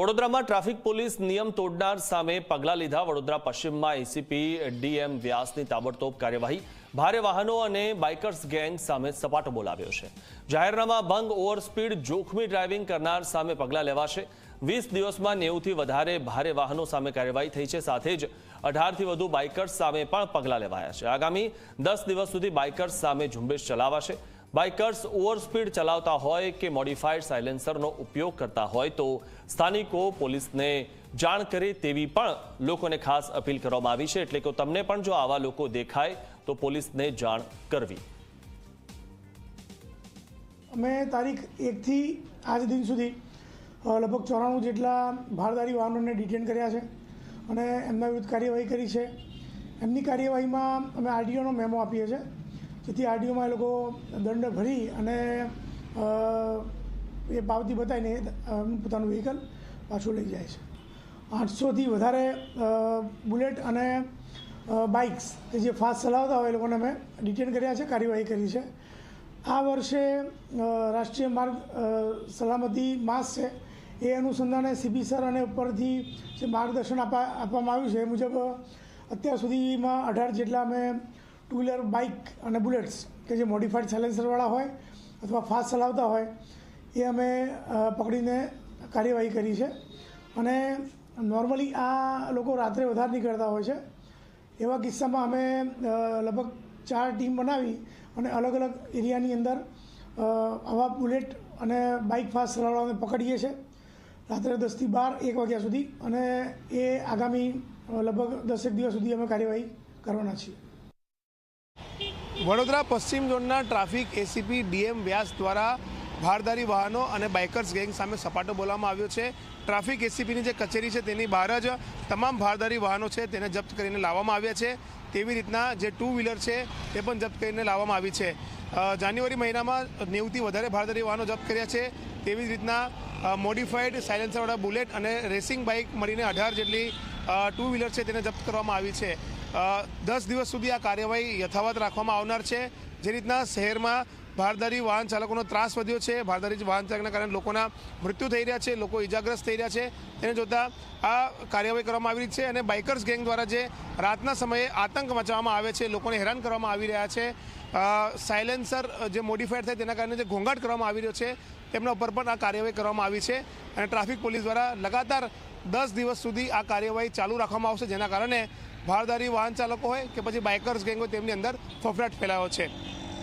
વડોદરામાં traffic police નિયમ તોડનાર સામે પગલાં લીધા વડોદરા પશ્ચિમમાં એસીપી ડીએમ વ્યાસની તાબડતોબ કાર્યવાહી. ભારે વાહનો અને બાઇકર્સ ગેંગ સામે સપાટો બોલાવ્યો છે. જાહેરનામા ભંગ ઓવર સ્પીડ જોખમી ડ્રાઇવિંગ કરનાર સામે પગલાં લેવાશે. વીસ દિવસમાં નેવુંથી વધારે ભારે વાહનો સામે કાર્યવાહી થઈ છે. સાથે જ અઢારથી વધુ બાઇકર્સ સામે પણ પગલાં લેવાયા છે. આગામી દસ દિવસ સુધી બાઇકર્સ સામે ઝુંબેશ ચલાવાશે. બાઇકર્સ ઓવર સ્પીડ ચલાવતા હોય કે મોડિફાઈડ સાયલેન્સરનો ઉપયોગ કરતા હોય તો સ્થાનિકો પોલીસને જાણ કરે તેવી પણ લોકોને ખાસ અપીલ કરવામાં આવી છે. એટલે કે તમને પણ જો આવા લોકો દેખાય તો પોલીસને જાણ કરવી. અમે તારીખ એકથી આજ દિન સુધી લગભગ ચોરાણું જેટલા ભારદારી વાહનોને ડિટેન કર્યા છે અને એમના વિરુદ્ધ કાર્યવાહી કરી છે. એમની કાર્યવાહીમાં અમે આરટીઓનો મેમો આપીએ છીએ. જેથી આરડીઓમાં એ લોકો દંડ ભરી અને એ પાવતી બતાવીને પોતાનું વ્હીકલ પાછું લઈ જાય છે. આઠસોથી વધારે બુલેટ અને બાઇક્સ કે જે ફાસ્ટ ચલાવતા હોય એ લોકોને અમે ડિટેન કર્યા છે, કાર્યવાહી કરી છે. આ વર્ષે રાષ્ટ્રીય માર્ગ સલામતી માસ છે. એ અનુસંધાને સીબી સર અને ઉપરથી જે માર્ગદર્શન આપવા આપવામાં આવ્યું છે એ મુજબ અત્યાર સુધીમાં અઢાર જેટલા અમે ટુ વ્હીલર બાઇક અને બુલેટ્સ, કે જે મોડિફાઈડ સાયલેન્સરવાળા હોય અથવા ફાસ્ટ ચલાવતા હોય, એ અમે પકડીને કાર્યવાહી કરી છે. અને નોર્મલી આ લોકો રાત્રે વધારે નીકળતા હોય છે. એવા કિસ્સામાં અમે લગભગ ચાર ટીમ બનાવી અને અલગ અલગ એરિયાની અંદર આવા બુલેટ અને બાઇક ફાસ્ટ ચલાવવાને પકડીએ છીએ રાત્રે દસથી બાર, એક વાગ્યા સુધી અને એ આગામી લગભગ દસેક દિવસ સુધી અમે કાર્યવાહી કરવાના છીએ. વડોદરા પશ્ચિમ ઝોનના ટ્રાફિક એસીપી ડીએમ વ્યાસ દ્વારા ભારદારી વાહનો અને બાઇકર્સ ગેંગ સામે સપાટો બોલવામાં આવ્યો છે. ટ્રાફિક એસીપીની જે કચેરી છે તેની બહાર જ તમામ ભારદારી વાહનો છે તેને જપ્ત કરીને લાવવામાં આવ્યા છે. તેવી રીતના જે ટુ વ્હીલર છે તે પણ જપ્ત કરીને લાવવામાં આવી છે. જાન્યુઆરી મહિનામાં નેવુંથી વધારે ભારદારી વાહનો જપ્ત કર્યા છે. તેવી જ રીતના મોડિફાઈડ સાયલેન્સરવાળા બુલેટ અને રેસિંગ બાઇક મળીને અઢાર જેટલી ટુ વ્હીલર છે તેને જપ્ત કરવામાં આવી છે. દસ દિવસ સુધી આ કાર્યવાહી યથાવત રાખવામાં આવનાર છે. જે રીતના શહેરમાં ભારદારી વાહન ચાલકોનો ત્રાસ વધ્યો છે. ભારદારી વાહન ચાલકના કારણે લોકોના મૃત્યુ થઈ રહ્યા છે, લોકો ઇજાગ્રસ્ત થઈ રહ્યા છે. તેને જોતા આ કાર્યવાહી કરવામાં આવી રહી છે અને બાઇકર્સ ગેંગ દ્વારા જે રાતના સમયે આતંક મચાવવામાં આવે છે, લોકોને હેરાન કરવામાં આવી રહ્યા છે. સાયલેન્સર જે મોડિફાઈડ થાય તેના કારણે જે ઘોંઘાટ કરવામાં આવી રહ્યો છે, તેમના ઉપર પણ આ કાર્યવાહી કરવામાં આવી છે અને ટ્રાફિક પોલીસ દ્વારા લગાતાર દસ દિવસ સુધી આ કાર્યવાહી ચાલુ રાખવામાં આવશે, જેના કારણે ભારદારી વાહન ચાલકો હોય કે પછી બાઇકર્સ ગેંગ હોય તેમની અંદર ફફડાટ ફેલાયો છે.